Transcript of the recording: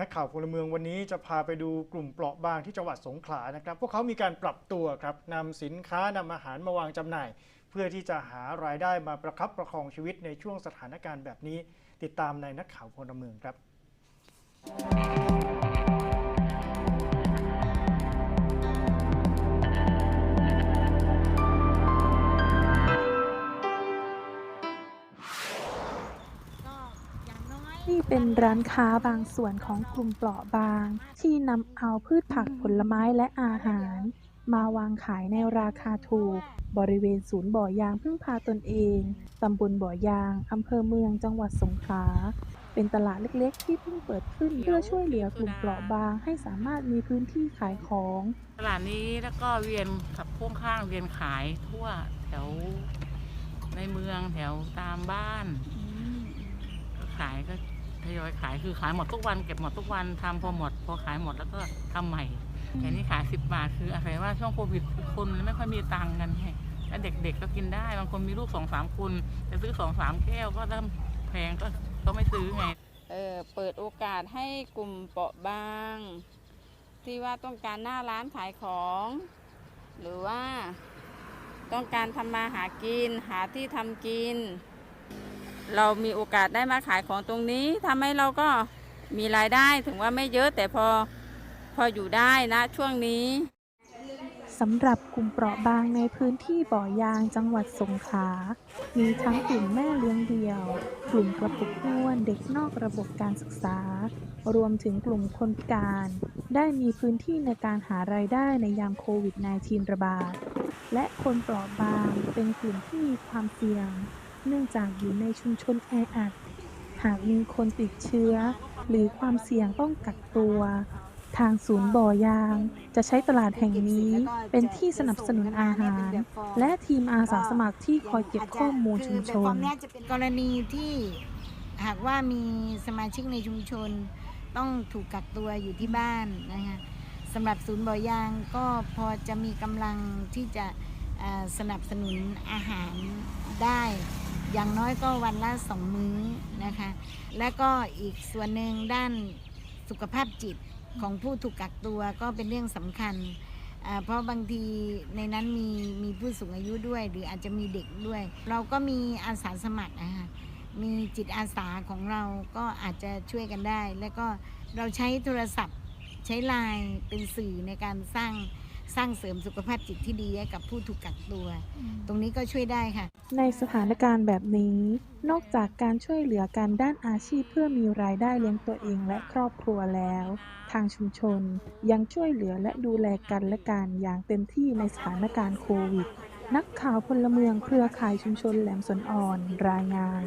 นักข่าวพลเมืองวันนี้จะพาไปดูกลุ่มเปราะบางที่จังหวัดสงขลานะครับ พวกเขามีการปรับตัวครับนำสินค้านำอาหารมาวางจำหน่าย เพื่อที่จะหารายได้มาประคับประคองชีวิตในช่วงสถานการณ์แบบนี้ ติดตามในนักข่าวพลเมืองครับ น้อยนี่เป็นร้านค้าบางส่วนของกลุ่มเปราะบาง ที่นำเอาพืชผักผลไม้และอาหาร มาวางขายในราคาถูก บริเวณศูนย์บ่อยางพึ่งพาตนเองตำบลบ่อยางอำเภอเมืองจังหวัดสงขลาเป็นตลาดเล็กๆ ที่เพิ่งเปิดขึ้นเพื่อช่วยเหลือกลุ่มเปราะบางให้สามารถมีพื้นที่ขายของ ตลาดนี้แล้วก็เวียนขับพ่วงข้างเวียนขายทั่วแถวในเมืองแถวตามบ้าน ก็ขายก็ ทยอยขายคือขายหมดทุกวันเก็บหมดทุกวันทำพอหมด พอขายหมดแล้วก็ทำใหม่แต่นี่ขายสิบบาทคืออาศัยว่าช่วงโควิดคนไม่ค่อยมีตังค์กันไงแล้วเด็กๆก็กินได้บางคนมีลูกสองสามคนจะซื้อสองสามแก้วก็เริ่มแพงก็ก็ไม่ซื้อไงเออเปิดโอกาสให้กลุ่มเปราะบาง ที่ว่าต้องการหน้าร้านขายของ หรือว่าต้องการทำมาหากินหาที่ทำกิน เรามีโอกาสได้มาขายของตรงนี้ทำให้เราก็มีรายได้ถึงว่าไม่เยอะแต่พอพออยู่ได้นะช่วงนี้สำหรับกลุ่มเปราะบางในพื้นที่บ่อยางจังหวัดสงขลา มีทั้งกลุ่มแม่เลี้ยงเดี่ยว กลุ่มกระปุกอ้วนเด็กนอกระบบการศึกษา รวมถึงกลุ่มคนพิการ ได้มีพื้นที่ในการหารายได้ในยามโควิด -19 ระบาด และคนเปราะบางเป็นกลุ่มที่มีความเสี่ยง เนื่องจากอยู่ในชุมชนแออัด หากมีคนติดเชื้อ หรือความเสี่ยงต้องกักตัว ทางศูนย์บ่อยาง จะใช้ตลาดแห่งนี้เป็นที่สนับสนุนอาหาร และทีมอาสาสมัครที่คอยเก็บข้อมูลชุมชคือแบบฟอร์นมเนี้จะเป็นกรณีที่หากว่ามีสมาชิกในชุมชน ต้องถูกกักตัวอยู่ที่บ้านนะคะสำหรับศูนย์บ่อยางก็พอจะมีกำลังที่จะสนับสนุนอาหารได้ อย่างน้อยก็วันละสองมื้อนะคะ และก็อีกส่วนหนึ่งด้านสุขภาพจิตของผู้ถูกกักตัวก็เป็นเรื่องสำคัญ เพราะบางทีในนั้นมีมีผู้สูงอายุด้วย หรืออาจจะมีเด็กด้วย เราก็มีอาสาสมัครนะคะมีจิตอาสาของเราก็อาจจะช่วยกันได้ แล้วก็เราใช้โทรศัพท์ใช้ไลน์เป็นสื่อในการสร้าง สร้างเสริมสุขภาพจิตที่ดีให้กับผู้ถูกกักตัว ตรงนี้ก็ช่วยได้ค่ะ ในสถานการณ์แบบนี้ นอกจากการช่วยเหลือการด้านอาชีพเพื่อมีรายได้เลี้ยงตัวเองและครอบครัวแล้ว ทางชุมชนยังช่วยเหลือและดูแลกันและกันอย่างเต็มที่ในสถานการณ์โควิด นักข่าวพลเมืองเครือข่ายชุมชนแหลมสนอ่อนรายงาน